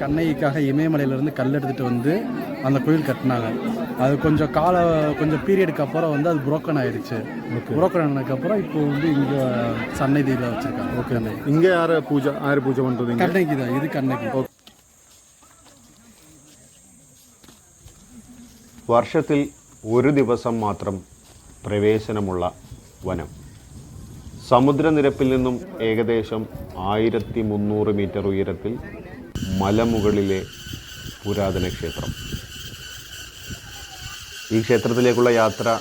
கண்ணகிக்காக இமயமலையிலேருந்து கல் எடுத்துகிட்டு வந்து அந்த கோயில் கட்டினாங்க அது கொஞ்சம் கால கொஞ்சம் பீரியடுக்கு அப்புறம் வந்து அது புரோக்கன் ஆயிடுச்சு புரோக்கன் ஆனதுக்கப்புறம் இப்போ வந்து இங்கே சன்னதியில் வச்சுருக்காங்க ஓகே இங்க யார பூஜை ஆறு பூஜை பண்றது இங்க கண்ணகி தான் இது கண்ணகி വർഷത്തിൽ ഒരു ദിവസം മാത്രം പ്രവേശനമുള്ള വനം സമുദ്രനിരപ്പിൽ നിന്നും ഏകദേശം ആയിരത്തി മുന്നൂറ് മീറ്റർ ഉയരത്തിൽ മലമുകളിലെ പുരാതന ക്ഷേത്രം. ഈ ക്ഷേത്രത്തിലേക്കുള്ള യാത്ര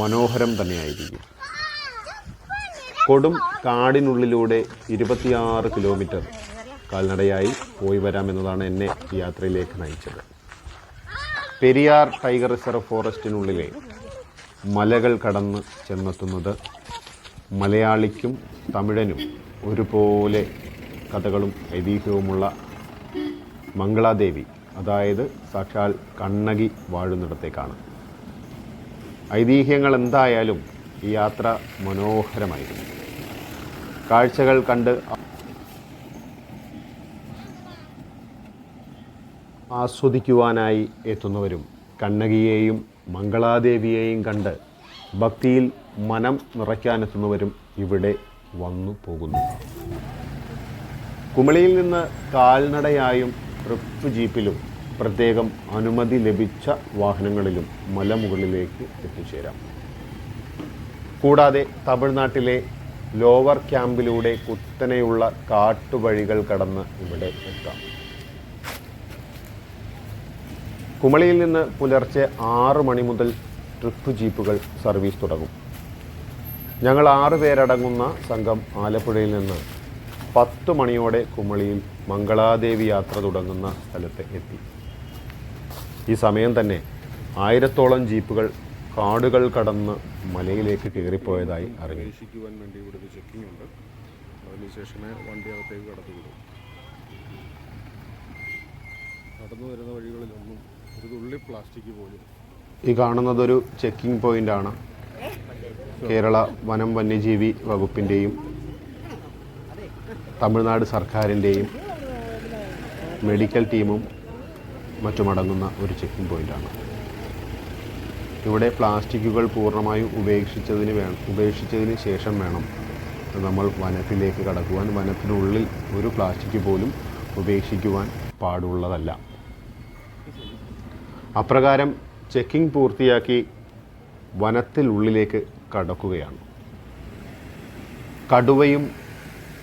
മനോഹരം തന്നെയായിരിക്കും. കൊടും കാടിനുള്ളിലൂടെ ഇരുപത്തിയാറ് കിലോമീറ്റർ കാൽനടയായി പോയി വരാമെന്നതാണ് എന്നെ ഈ യാത്രയിലേക്ക് നയിച്ചത്. പെരിയാർ ടൈഗർ റിസർവ് ഫോറസ്റ്റിനുള്ളിലെ മലകൾ കടന്ന് ചെന്നെത്തുന്നത് മലയാളിക്കും തമിഴനും ഒരുപോലെ കഥകളും ഐതിഹ്യവുമുള്ള മംഗളാദേവി അതായത് സാക്ഷാൽ കണ്ണകി വാഴുന്നിടത്തേക്കാണ്. ഐതിഹ്യങ്ങൾ എന്തായാലും ഈ യാത്ര മനോഹരമായിരുന്നു. കാഴ്ചകൾ കണ്ട് ആസ്വദിക്കുവാനായി എത്തുന്നവരും കണ്ണകിയെയും മംഗളാദേവിയെയും കണ്ട് ഭക്തിയിൽ മനം നിറയ്ക്കാനെത്തുന്നവരും ഇവിടെ വന്നു പോകുന്നു. കുമളിയിൽ നിന്ന് കാൽനടയായും ട്രിപ്പ് ജീപ്പിലും പ്രത്യേകം അനുമതി ലഭിച്ച വാഹനങ്ങളിലും മലമുകളിലേക്ക് എത്തിച്ചേരാം. കൂടാതെ തമിഴ്നാട്ടിലെ ലോവർ ക്യാമ്പിലൂടെ കുത്തനെയുള്ള കാട്ടുവഴികൾ കടന്ന് ഇവിടെ എത്താം. കുമളിയിൽ നിന്ന് പുലർച്ചെ ആറ് മണി മുതൽ ട്രിപ്പ് ജീപ്പുകൾ സർവീസ് തുടങ്ങും. ഞങ്ങൾ ആറ് പേരടങ്ങുന്ന സംഘം ആലപ്പുഴയിൽ നിന്ന് പത്ത് മണിയോടെ കുമളിയിൽ മംഗളാദേവി യാത്ര തുടങ്ങുന്ന സ്ഥലത്ത് എത്തി. ഈ സമയം തന്നെ ആയിരത്തോളം ജീപ്പുകൾ കാടുകൾ കടന്ന് മലയിലേക്ക് കയറിപ്പോയതായി അറിഞ്ഞു. വേണ്ടി ഇവിടെ ഒരു ചെക്കിംഗ് ഉണ്ട്. അതിനുശേഷമേ വണ്ടി അകത്തേക്ക് കടന്നു വരുന്ന വഴികളിലൊന്നും ഒരു തുള്ളി പ്ലാസ്റ്റിക് പോലും. ഈ കാണുന്നതൊരു ചെക്കിംഗ് പോയിന്റാണ് കേരള വനം വന്യജീവി വകുപ്പിന്റെയും തമിഴ്നാട് സർക്കാരിന്റെയും മെഡിക്കൽ ടീമും മറ്റുമടങ്ങുന്ന ഒരു ചെക്കിംഗ് പോയിന്റാണ് ഇവിടെ പ്ലാസ്റ്റിക്കുകൾ പൂർണമായും ഉപേക്ഷിച്ചതിന് വേണം ഉപേക്ഷിച്ചതിന് ശേഷം വേണം നമ്മൾ വനത്തിലേക്ക് കടക്കുവാൻ. വനത്തിനുള്ളിൽ ഒരു പ്ലാസ്റ്റിക് പോലും ഉപേക്ഷിക്കുവാൻ പാടുള്ളതല്ല. അപ്രകാരം ചെക്കിംഗ് പൂർത്തിയാക്കി വനത്തിനുള്ളിലേക്ക് കടക്കുകയാണ്. കടുവയും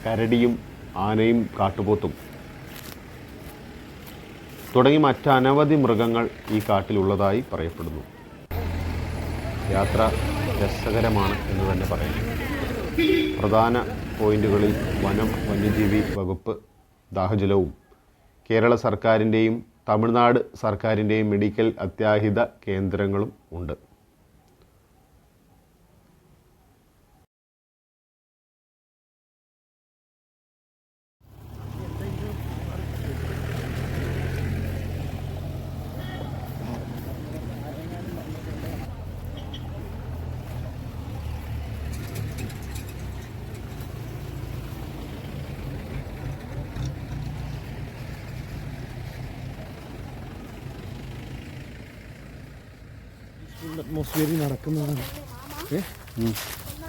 കരടിയും ആനയും കാട്ടുപോത്തും. തുടങ്ങി മറ്റനവധി മൃഗങ്ങൾ ഈ കാട്ടിലുള്ളതായി പറയപ്പെടുന്നു. യാത്ര രസകരമാണ് എന്ന് തന്നെ പറയാം. പ്രധാന പോയിന്റുകളിൽ വനം വന്യജീവി വകുപ്പ് ദാഹജലവും കേരള സർക്കാരിന്റെയും തമിഴ്നാട് സർക്കാരിന്റെയും മെഡിക്കൽ അത്യാഹിത കേന്ദ്രങ്ങളും ഉണ്ട്. അറ്റ്മോസ്ഫിയറിൽ നടക്കുന്നതാണ്.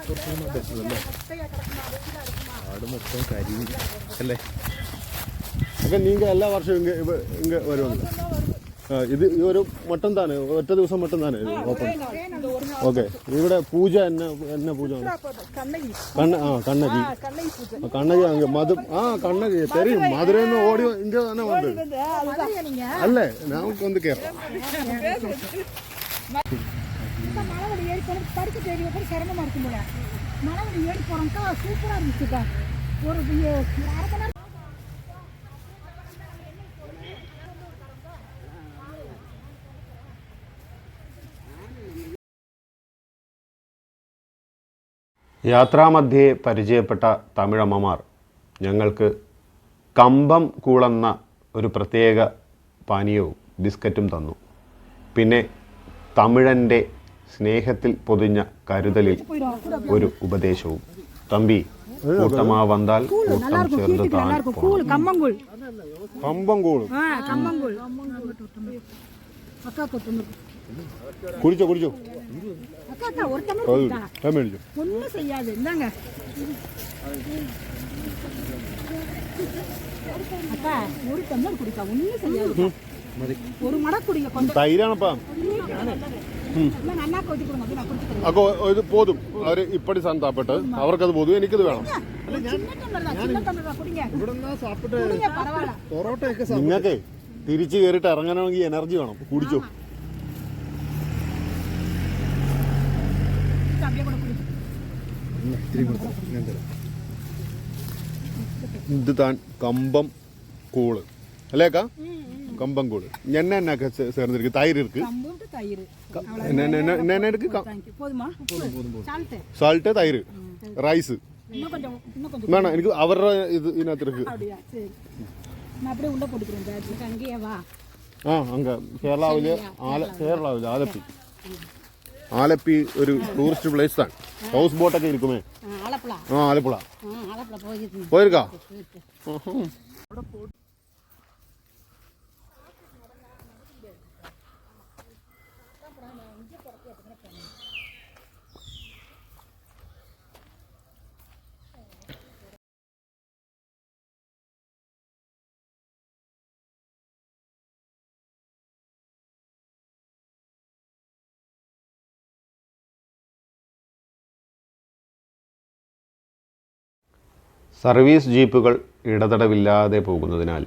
കുറച്ചുകൂടെ ആട് മൊത്തം കരി അല്ലേ? അപ്പം നീങ്ക എല്ലാ വർഷവും ഇങ്ങ ഇങ്ങ വരുമല്ലോ ഇത് ഒരു മട്ടം താനേ ഒറ്റ ദിവസം മട്ടം താനേ ഓപ്പൺ. ഓക്കെ. ഇവിടെ പൂജ എന്നെ എന്ന പൂജ കണ്ണ ആ കണ്ണകി. കണ്ണകി അങ്ങ് മധു ആ കണ്ണകി. തെരയും മധുരന്ന് ഓടി ഇങ്ക തന്നെ ഉണ്ട് അല്ലേ? ഞാൻ ഒന്ന് കേറാം கேட்போம் இந்த மலைவழி ஏறி போனது படுக்க தேடி போய் சிரமமா இருக்கும் போல மலைவழி ஏறி போறோம்க்கா சூப்பரா இருந்துச்சுக்கா ஒரு இது ஒரு அரை மணி நேரம் യാത്രാമധ്യേ പരിചയപ്പെട്ട തമിഴമ്മമാർ ഞങ്ങൾക്ക് കമ്പം കൂളെന്ന ഒരു പ്രത്യേക പാനീയവും ബിസ്ക്കറ്റും തന്നു പിന്നെ തമിഴൻ്റെ സ്നേഹത്തിൽ പൊതിഞ്ഞ കരുതലിൽ ഒരു ഉപദേശവും തമ്പി കൂട്ടമാ വന്നാൽ நல்லா കൂട്ടം இருக்கும் ചേർന്ന് ஹீட்டுக்கு நல்லா താൻ இருக்கும் கூழ் கம்மங்கூழ் കമ്പംകൂളും ஆ கம்மங்கூழ் அக்கா கொட்டு കുടിച്ചോ കുടിച്ചോ அக்கா அக்கா ஒரு டம்ளர் അത് குடித்தா ഞാൻ മേടിച്ചോ ஒன்றும் செய்யாது இந்தாங்க அக்கா ஒரு டம்ளர் குடிக்கா ஒன்றும் செய்யாது ஒரு மடை குடிங்க கொஞ்சம் തൈരാണപ്പാ അപ്പോൾ ഇത് പോതും. അവർ ഇപ്പടി സന്താപ്പെട്ട് അവർക്കത് പോതും എനിക്കത് വേണം. നിങ്ങൾക്കേ തിരിച്ചു കയറിട്ട് ഇറങ്ങണമെങ്കിൽ എനർജി വേണം. കുടിച്ചോ. ഇത് താൻ കമ്പം കൂൾ. അല്ലേക്കാ கம்பங்கூழ். என்னென்ன சேர்ந்துருக்கு. தயிர் இருக்கு. என்னென்ன இருக்கு? சால்ட்டு தயிர். ரைஸ் வேணாம் எனக்கு அவர இது இனத்திற்கு ആ അങ്ങ് കേരളാവിലെ ആല കേരളാവിലെ ആലപ്പി ആലപ്പി ഒരു ടൂറിസ്റ്റ് പ്ലേസ് ആണ് ഹൗസ് ബോട്ടൊക്കെ ഇരിക്കുമേ ആ ആലപ്പുഴ പോയിരുക്കാ സർവീസ് ജീപ്പുകൾ ഇടതടവില്ലാതെ പോകുന്നതിനാൽ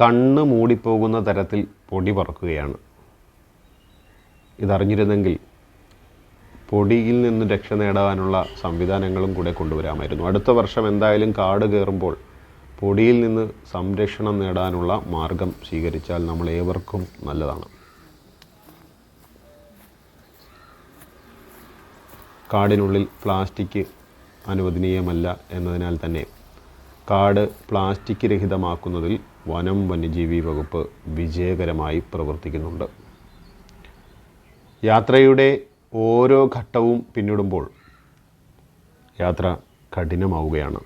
കണ്ണ് മൂടിപ്പോകുന്ന തരത്തിൽ പൊടി പറക്കുകയാണ്. ഇതറിഞ്ഞിരുന്നെങ്കിൽ പൊടിയിൽ നിന്ന് രക്ഷ നേടാനുള്ള സംവിധാനങ്ങളും കൂടെ കൊണ്ടുവരാമായിരുന്നു. അടുത്ത വർഷം എന്തായാലും കാട് കയറുമ്പോൾ പൊടിയിൽ നിന്ന് സംരക്ഷണം നേടാനുള്ള മാർഗം സ്വീകരിച്ചാൽ നമ്മൾ ഏവർക്കും നല്ലതാണ്. കാടിനുള്ളിൽ പ്ലാസ്റ്റിക് അനുവദനീയമല്ല എന്നതിനാൽ തന്നെ. കാട് പ്ലാസ്റ്റിക് രഹിതമാക്കുന്നതിൽ വനം വന്യജീവി വകുപ്പ് വിജയകരമായി പ്രവർത്തിക്കുന്നുണ്ട്. യാത്രയുടെ ഓരോ ഘട്ടവും പിന്നിടുമ്പോൾ യാത്ര കഠിനമാവുകയാണ്.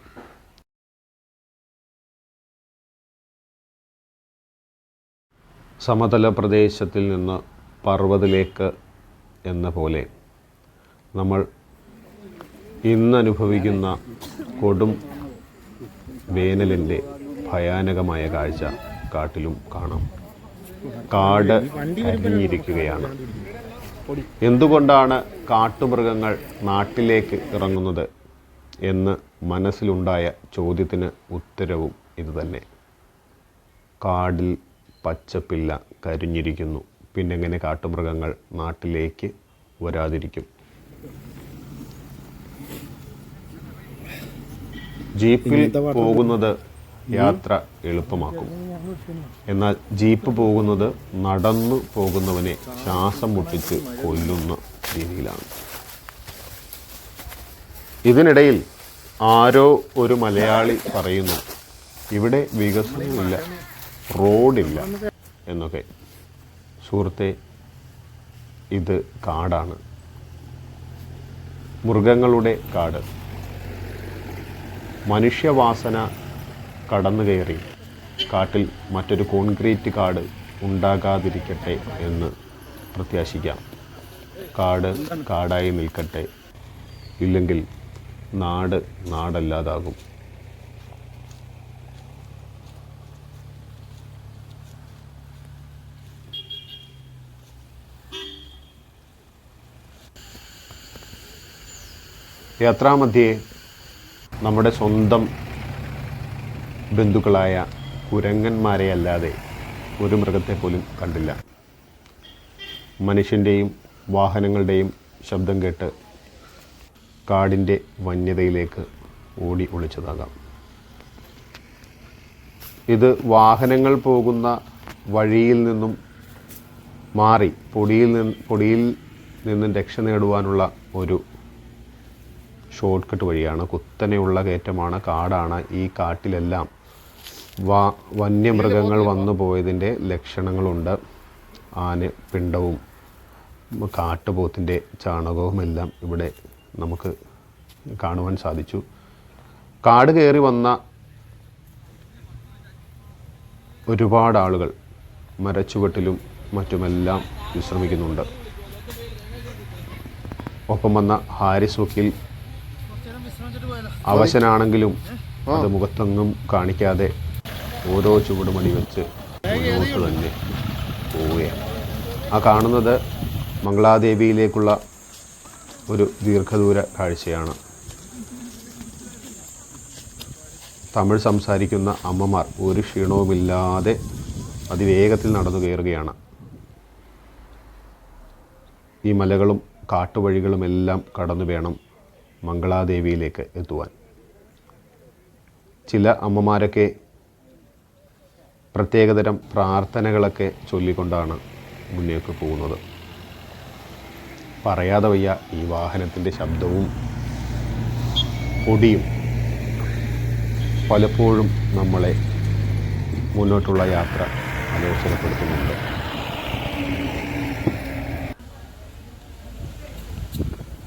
സമതല പ്രദേശത്തിൽ നിന്ന് പർവതിലേക്ക് എന്ന പോലെ നമ്മൾ ഇന്നനുഭവിക്കുന്ന കൊടും വേനലിന്റെ ഭയാനകമായ കാഴ്ച കാട്ടിലും കാണാം. കാട് അരിഞ്ഞിരിക്കുകയാണ് എന്തുകൊണ്ടാണ് കാട്ടുമൃഗങ്ങൾ നാട്ടിലേക്ക് ഇറങ്ങുന്നത് എന്ന് മനസ്സിലുണ്ടായ ചോദ്യത്തിന് ഉത്തരവും ഇതുതന്നെ കാടിൽ പച്ചപ്പില്ല കരിഞ്ഞിരിക്കുന്നു. പിന്നെങ്ങനെ കാട്ടുമൃഗങ്ങൾ നാട്ടിലേക്ക് വരാതിരിക്കും? ജീപ്പിൽ പോകുന്നത് യാത്ര എളുപ്പമാക്കും. എന്നാൽ ജീപ്പ് പോകുന്നത് നടന്നു പോകുന്നവനെ ശ്വാസം മുട്ടിച്ച് കൊല്ലുന്ന രീതിയിലാണ്. ഇതിനിടയിൽ ആരോ ഒരു മലയാളി പറയുന്നു ഇവിടെ വികസനമില്ല റോഡില്ല എന്നൊക്കെ. സുഹൃത്തെ ഇത് കാടാണ്. മൃഗങ്ങളുടെ കാട്. മനുഷ്യവാസന കടന്നു കയറി കാട്ടിൽ മറ്റൊരു കോൺക്രീറ്റ് കാട് ഉണ്ടാകാതിരിക്കട്ടെ എന്ന് പ്രത്യാശിക്കാം. കാട് കാടായി നിൽക്കട്ടെ. ഇല്ലെങ്കിൽ നാട് നാടല്ലാതാകും. യാത്രാമധ്യേ നമ്മുടെ സ്വന്തം ബന്ധുക്കളായ കുരങ്ങന്മാരെ അല്ലാതെ ഒരു മൃഗത്തെ പോലും കണ്ടില്ല. മനുഷ്യന്റെയും വാഹനങ്ങളുടെയും ശബ്ദം കേട്ട് കാടിന്റെ വന്യതയിലേക്ക് ഓടി ഒളിച്ചതാകാം. ഇത് വാഹനങ്ങൾ പോകുന്ന വഴിയിൽ നിന്നും മാറി പൊടിയിൽ നിന്ന് പൊടിയിൽ നിന്നും രക്ഷ നേടുവാനുള്ള ഒരു ഷോർട്ട് കട്ട് വഴിയാണ്. കുത്തനെയുള്ള കയറ്റമാണ് കാടാണ്. ഈ കാട്ടിലെല്ലാം വാ വന്യമൃഗങ്ങൾ വന്നു പോയതിന്റെ ലക്ഷണങ്ങളുണ്ട്. ആന പിണ്ടവും കാട്ടുപോത്തിന്റെ ചാണകവുമെല്ലാം ഇവിടെ നമുക്ക് കാണുവാൻ സാധിച്ചു. കാട് കയറി വന്ന ഒരുപാട് ആളുകൾ മരച്ചുവട്ടിലും മറ്റുമെല്ലാം വിശ്രമിക്കുന്നുണ്ട്. ഒപ്പം വന്ന ഹാരിസ് വക്കീൽ അവശനാണെങ്കിലും അത് മുഖത്തൊന്നും കാണിക്കാതെ ഓരോ ചുവടുമണി വെച്ച് മുന്നോട്ട് തന്നെ പോവുകയാണ്. ആ കാണുന്നത് മംഗളാദേവിയിലേക്കുള്ള ഒരു ദീർഘദൂര കാഴ്ചയാണ്. തമിഴ് സംസാരിക്കുന്ന അമ്മമാർ ഒരു ക്ഷീണവുമില്ലാതെ അതിവേഗത്തിൽ നടന്നു കയറുകയാണ്. ഈ മലകളും കാട്ടുവഴികളുമെല്ലാം കടന്നു വേണം മംഗളാദേവിയിലേക്ക് എത്തുവാൻ. ചില അമ്മമാരൊക്കെ പ്രത്യേകതരം പ്രാർത്ഥനകളൊക്കെ ചൊല്ലിക്കൊണ്ടാണ് മുന്നേക്ക് പോകുന്നത്. പറയാതെ വയ്യ ഈ വാഹനത്തിന്റെ ശബ്ദവും പൊടിയും പലപ്പോഴും നമ്മളെ മുന്നോട്ടുള്ള യാത്ര അലോസരപ്പെടുത്തുന്നുണ്ട്.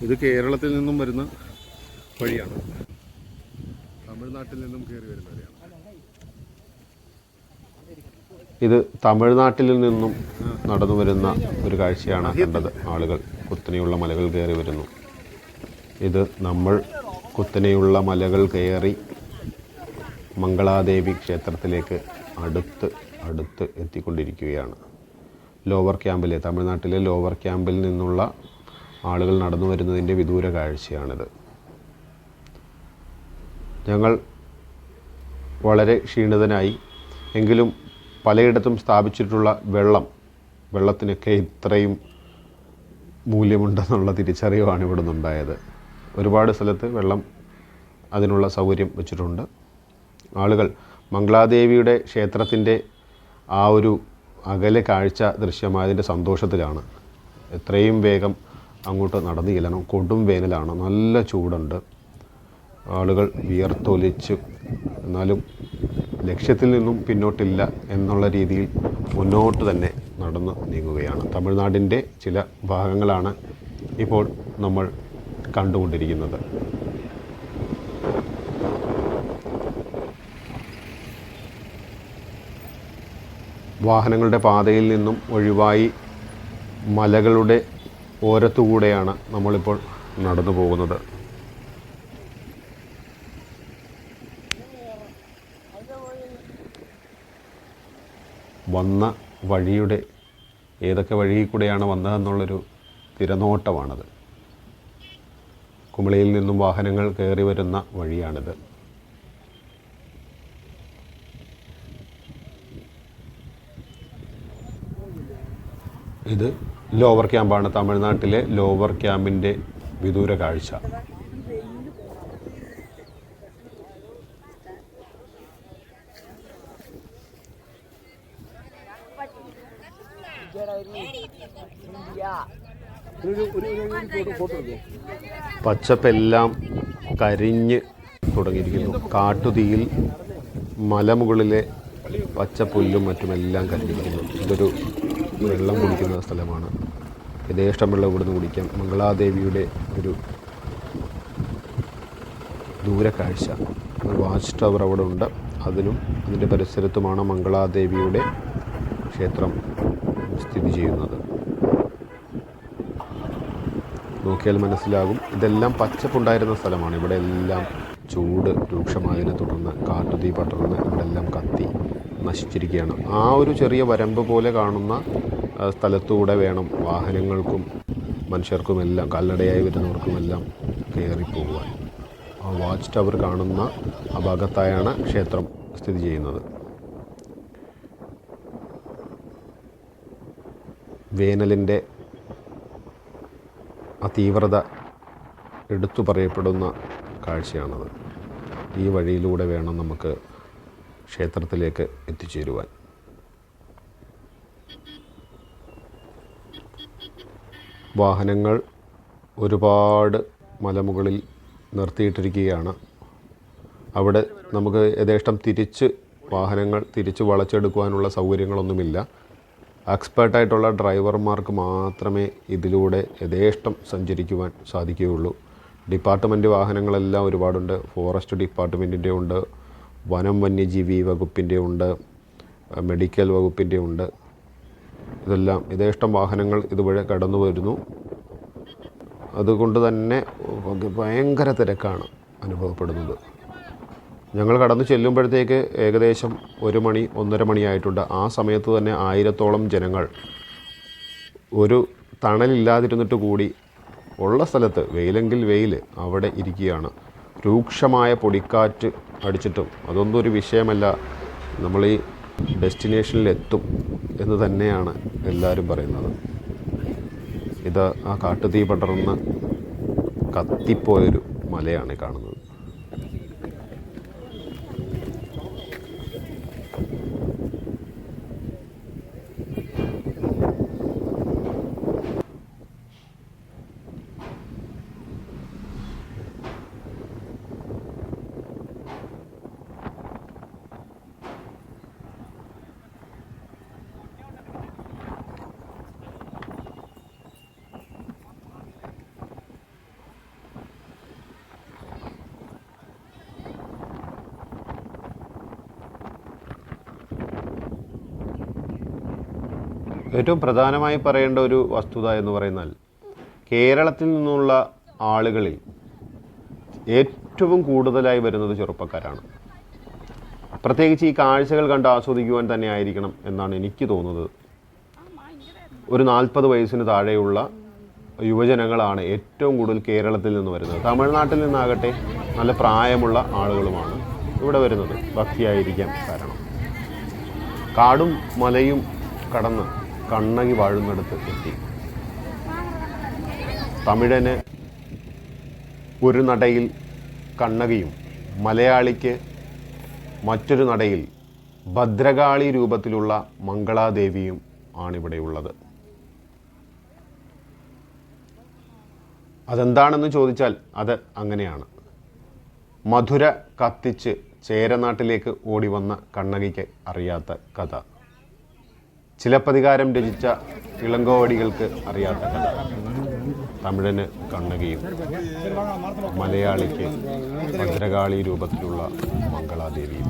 ഇത് കേരളത്തിൽ നിന്നും വരുന്ന വഴിയാണ്. തമിഴ്നാട്ടിൽ നിന്നും കയറി വരുന്ന വഴിയാണ്. ഇത് തമിഴ്നാട്ടിൽ നിന്നും നടന്നു വരുന്ന ഒരു കാഴ്ചയാണ് കണ്ടത്. ആളുകൾ കുത്തനെയുള്ള മലകൾ കയറി വരുന്നു. ഇത് നമ്മൾ കുത്തനെയുള്ള മലകൾ കയറി മംഗളാദേവി ക്ഷേത്രത്തിലേക്ക് അടുത്ത് അടുത്ത് എത്തിക്കൊണ്ടിരിക്കുകയാണ്. ലോവർ ക്യാമ്പിലെ തമിഴ്നാട്ടിലെ ലോവർ ക്യാമ്പിൽ നിന്നുള്ള ആളുകൾ നടന്നു വരുന്നതിന്റെ വിദൂര കാഴ്ചയാണിത്. ഞങ്ങൾ വളരെ ക്ഷീണിതനായി. എങ്കിലും പലയിടത്തും സ്ഥാപിച്ചിട്ടുള്ള വെള്ളം വെള്ളത്തിനൊക്കെ ഇത്രയും മൂല്യമുണ്ടെന്നുള്ള തിരിച്ചറിവാണ് ഇവിടെ നിന്നുണ്ടായത് ഒരുപാട് സ്ഥലത്ത് വെള്ളം അതിനുള്ള സൗകര്യം വെച്ചിട്ടുണ്ട്. ആളുകൾ മംഗളാദേവിയുടെ ക്ഷേത്രത്തിന്റെ ആ ഒരു അകലെ കാഴ്ച ദൃശ്യമായതിന്റെ സന്തോഷത്തിലാണ്. എത്രയും വേഗം അങ്ങോട്ട് നടന്നു ചെല്ലണം. കൊടും വേനലാണ്. നല്ല ചൂടുണ്ട്. ആളുകൾ വിയർത്തൊലിച്ചു. എന്നാലും ലക്ഷ്യത്തിൽ നിന്നും പിന്നോട്ടില്ല എന്നുള്ള രീതിയിൽ മുന്നോട്ട് തന്നെ നടന്നു നീങ്ങുകയാണ്. തമിഴ്നാടിന്റെ ചില ഭാഗങ്ങളാണ് ഇപ്പോൾ നമ്മൾ കണ്ടുകൊണ്ടിരിക്കുന്നത്. വാഹനങ്ങളുടെ പാതയിൽ നിന്നും ഒഴിവായി മലകളുടെ ഓരത്തുകൂടെയാണ് നമ്മളിപ്പോൾ നടന്നു പോകുന്നത് വന്ന വഴിയുടെ ഏതൊക്കെ വഴിയിൽ കൂടെയാണ് വന്നതെന്നുള്ളൊരു തിരനോട്ടമാണത്. കുമളിയിൽ നിന്നും വാഹനങ്ങൾ കയറി വരുന്ന വഴിയാണിത്. ഇത് ലോവർ ക്യാമ്പാണ് തമിഴ്നാട്ടിലെ ലോവർ ക്യാമ്പിന്റെ വിദൂര കാഴ്ച പച്ചപ്പെല്ലാം കരിഞ്ഞ് തുടങ്ങിയിരിക്കുന്നു. കാട്ടുതീയിൽ മലമുകളിലെ പച്ചപ്പുല്ലും മറ്റുമെല്ലാം കരിഞ്ഞിരിക്കുന്നു. ഇതൊരു വെള്ളം കുടിക്കുന്ന സ്ഥലമാണ്. യഥേഷ്ടം വെള്ളം ഇവിടുന്ന് കുടിക്കാം. മംഗളാദേവിയുടെ ഒരു ദൂരക്കാഴ്ച. ഒരു വാച്ച് ടവർ അവിടെ ഉണ്ട് അതിനും അതിന്റെ പരിസരത്തുമാണ് മംഗളാദേവിയുടെ ക്ഷേത്രം. സ്ഥിതി ചെയ്യുന്നത്. നോക്കിയാൽ മനസ്സിലാകും. ഇതെല്ലാം പച്ചപ്പുണ്ടായിരുന്ന സ്ഥലമാണ്. ഇവിടെ എല്ലാം ചൂട് രൂക്ഷമായതിനെ തുടർന്ന് കാട്ടുതീ പടർന്ന് ഇവിടെ എല്ലാം കത്തി നശിച്ചിരിക്കുകയാണ്. ആ ഒരു ചെറിയ വരമ്പ് പോലെ കാണുന്ന സ്ഥലത്തൂടെ വേണം വാഹനങ്ങൾക്കും മനുഷ്യർക്കുമെല്ലാം കാൽനടയായി വരുന്നവർക്കുമെല്ലാം കയറിപ്പോകുവാൻ ആ വാച്ച് ടവർ കാണുന്ന ആ ഭാഗത്തായാണ് ക്ഷേത്രം സ്ഥിതി ചെയ്യുന്നത്. വേനലിന്റെ ആ തീവ്രത എടുത്തു പറയപ്പെടുന്ന കാഴ്ചയാണത്. ഈ വഴിയിലൂടെ വേണം നമുക്ക് ക്ഷേത്രത്തിലേക്ക് എത്തിച്ചേരുവാൻ. വാഹനങ്ങൾ ഒരുപാട് മലമുകളിൽ നിർത്തിയിട്ടിരിക്കുകയാണ്. അവിടെ നമുക്ക് യഥേഷ്ടം തിരിച്ച് വാഹനങ്ങൾ തിരിച്ച് വളച്ചെടുക്കുവാനുള്ള സൗകര്യങ്ങളൊന്നുമില്ല. എക്സ്പേർട്ടായിട്ടുള്ള ഡ്രൈവർമാർക്ക് മാത്രമേ ഇതിലൂടെ യഥേഷ്ടം സഞ്ചരിക്കുവാൻ സാധിക്കുകയുള്ളൂ. ഡിപ്പാർട്ട്മെന്റ് വാഹനങ്ങളെല്ലാം ഒരുപാടുണ്ട്. ഫോറസ്റ്റ് ഡിപ്പാർട്ട്മെന്റിന്റെ ഉണ്ട്. വനം വന്യജീവി വകുപ്പിന്റെ ഉണ്ട്. മെഡിക്കൽ വകുപ്പിന്റെ ഉണ്ട്. ഇതെല്ലാം യഥേഷ്ടം വാഹനങ്ങൾ ഇതുവഴി കടന്നു വരുന്നു. അതുകൊണ്ട് തന്നെ ഭയങ്കര തിരക്കാണ് അനുഭവപ്പെടുന്നത്. ഞങ്ങൾ കടന്നു ചെല്ലുമ്പോഴത്തേക്ക് ഏകദേശം ഒരു മണി ഒന്നര മണിയായിട്ടുണ്ട്. ആ സമയത്ത് തന്നെ ആയിരത്തോളം ജനങ്ങൾ ഒരു തണലില്ലാതിരുന്നിട്ട് കൂടി ഉള്ള സ്ഥലത്ത് വെയിലെങ്കിൽ വെയിൽ അവിടെ ഇരിക്കുകയാണ്. രൂക്ഷമായ പൊടിക്കാറ്റ് അടിച്ചിട്ടും അതൊന്നും ഒരു വിഷയമല്ല. നമ്മൾ ഈ ഡെസ്റ്റിനേഷനിലെത്തും എന്ന് തന്നെയാണ് എല്ലാവരും പറയുന്നത്. ഇത് ആ കാട്ടുതീ പടർന്ന് കത്തിപ്പോയൊരു മലയാണ് കാണുന്നത്. ഏറ്റവും പ്രധാനമായി പറയേണ്ട ഒരു വസ്തുത എന്ന് പറയുന്നാൽ കേരളത്തിൽ നിന്നുള്ള ആളുകളിൽ ഏറ്റവും കൂടുതലായി വരുന്നത് ചെറുപ്പക്കാരാണ്. പ്രത്യേകിച്ച് ഈ കാഴ്ചകൾ കണ്ട് ആസ്വദിക്കുവാൻ തന്നെ ആയിരിക്കണം എന്നാണ് എനിക്ക് തോന്നുന്നത്. ഒരു നാൽപ്പത് വയസ്സിന് താഴെയുള്ള യുവജനങ്ങളാണ് ഏറ്റവും കൂടുതൽ കേരളത്തിൽ നിന്ന് വരുന്നത്. തമിഴ്നാട്ടിൽ നിന്നാകട്ടെ നല്ല പ്രായമുള്ള ആളുകളുമാണ് ഇവിടെ വരുന്നത്. ഭക്തിയായിരിക്കാം കാരണം. കാടും മലയും കടന്ന് കണ്ണകി വാഴുന്നിടത്ത് എത്തി. തമിഴന് ഒരു നടയിൽ കണ്ണകിയും മലയാളിക്ക് മറ്റൊരു നടയിൽ ഭദ്രകാളി രൂപത്തിലുള്ള മംഗളാദേവിയും ആണിവിടെയുള്ളത്. അതെന്താണെന്ന് ചോദിച്ചാൽ അത് അങ്ങനെയാണ്. മധുര കത്തിച്ച് ചേരനാട്ടിലേക്ക് ഓടി വന്ന കണ്ണകിക്ക് അറിയാത്ത കഥ. ചിലപ്പതികാരം രചിച്ച ഇളങ്കോവടികൾക്ക് അറിയാത്ത കഥ. തമിഴന് കണ്ണകിയും മലയാളിക്ക് ഭദ്രകാളി രൂപത്തിലുള്ള മംഗളാദേവിയും.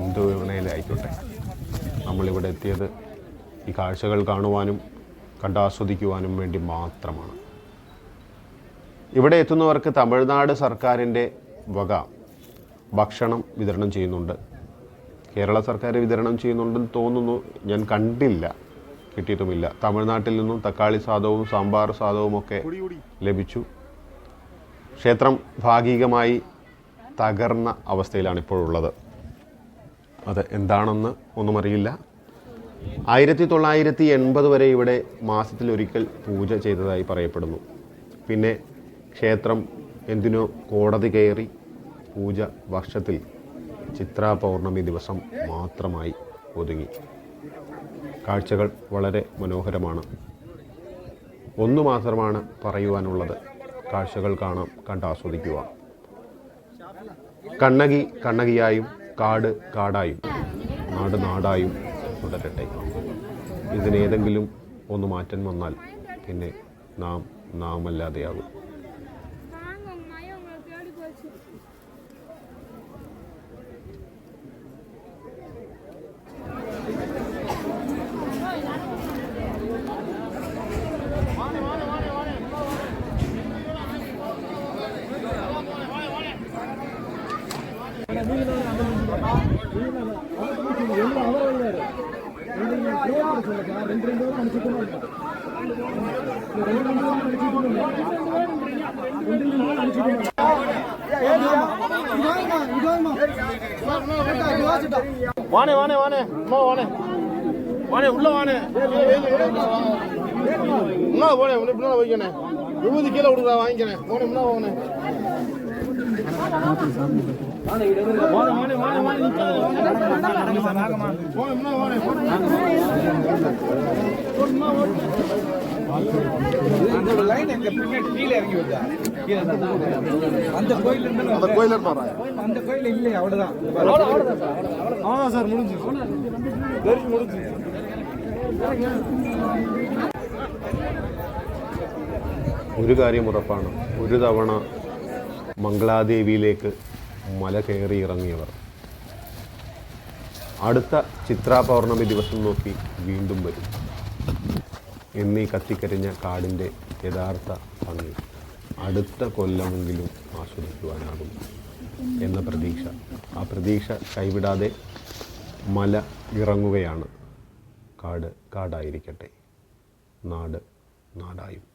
എന്തു വേണേലായിക്കോട്ടെ നമ്മളിവിടെ എത്തിയത് ഈ കാഴ്ചകൾ കാണുവാനും കണ്ടാസ്വദിക്കുവാനും വേണ്ടി മാത്രമാണ്. ഇവിടെ എത്തുന്നവർക്ക് തമിഴ്നാട് സർക്കാരിന്റെ വക ഭക്ഷണം വിതരണം ചെയ്യുന്നുണ്ട്. കേരള സർക്കാർ വിതരണം ചെയ്യുന്നുണ്ടെന്ന് തോന്നുന്നു. ഞാൻ കണ്ടില്ല. കിട്ടിയിട്ടുമില്ല. തമിഴ്നാട്ടിൽ നിന്നും തക്കാളി സാധവും സാമ്പാർ സാധവും ഒക്കെ ലഭിച്ചു. ക്ഷേത്രം ഭാഗികമായി തകർന്ന അവസ്ഥയിലാണ് ഇപ്പോഴുള്ളത്. അത് എന്താണെന്ന് ഒന്നും അറിയില്ല ആയിരത്തി തൊള്ളായിരത്തി എൺപത് വരെ ഇവിടെ മാസത്തിലൊരിക്കൽ പൂജ ചെയ്തതായി പറയപ്പെടുന്നു. പിന്നെ ക്ഷേത്രം എന്തിനോ കോടതി കയറി പൂജ വർഷത്തിൽ ചിത്രാ പൗർണമി ദിവസം മാത്രമായി ഒതുങ്ങി. കാഴ്ചകൾ വളരെ മനോഹരമാണ്. ഒന്നു മാത്രമാണ് പറയുവാനുള്ളത്. കാഴ്ചകൾ കാണാം കണ്ടാസ്വദിക്കുക കണ്ണകി കണ്ണകിയായും കാട് കാടായും നാട് നാടായും തുടരട്ടെ. ഇതിനേതെങ്കിലും ഒന്ന് മാറ്റം വന്നാൽ പിന്നെ നാം നാമല്ലാതെയാകും. வானே வானே வானே அம்மா வானே வானே உள்ள வானே என்ன போனே உன்னை பின்னால வைக்கணேன் விபூதி கீழே விடுறா வாங்கிக்கிறேன். போனே முன்னா போனே போனே போனே போனே போனே அந்த கோயில் இருந்து அந்த கோயில இருப்பாரா அந்த கோயில் இல்லையா அவ்வளவுதான் அவ்வளோதான் சார் முடிஞ்சு தெரிஞ்சு முடிஞ்சு ഒരു കാര്യം ഉറപ്പാണ് ഒരു തവണ മംഗളാദേവിയിലേക്ക് മല കയറി ഇറങ്ങിയവർ അടുത്ത ചിത്രാ പൗർണമി ദിവസം നോക്കി വീണ്ടും വരും എന്നീ കത്തിക്കരിഞ്ഞ കാടിന്റെ യഥാർത്ഥ ഭംഗി അടുത്ത കൊല്ലമെങ്കിലും ആസ്വദിക്കുവാനാകും എന്ന പ്രതീക്ഷ. ആ പ്രതീക്ഷ കൈവിടാതെ മല ഇറങ്ങുകയാണ് കാട്. കാടായിരിക്കട്ടെ. നാട് നാടായും.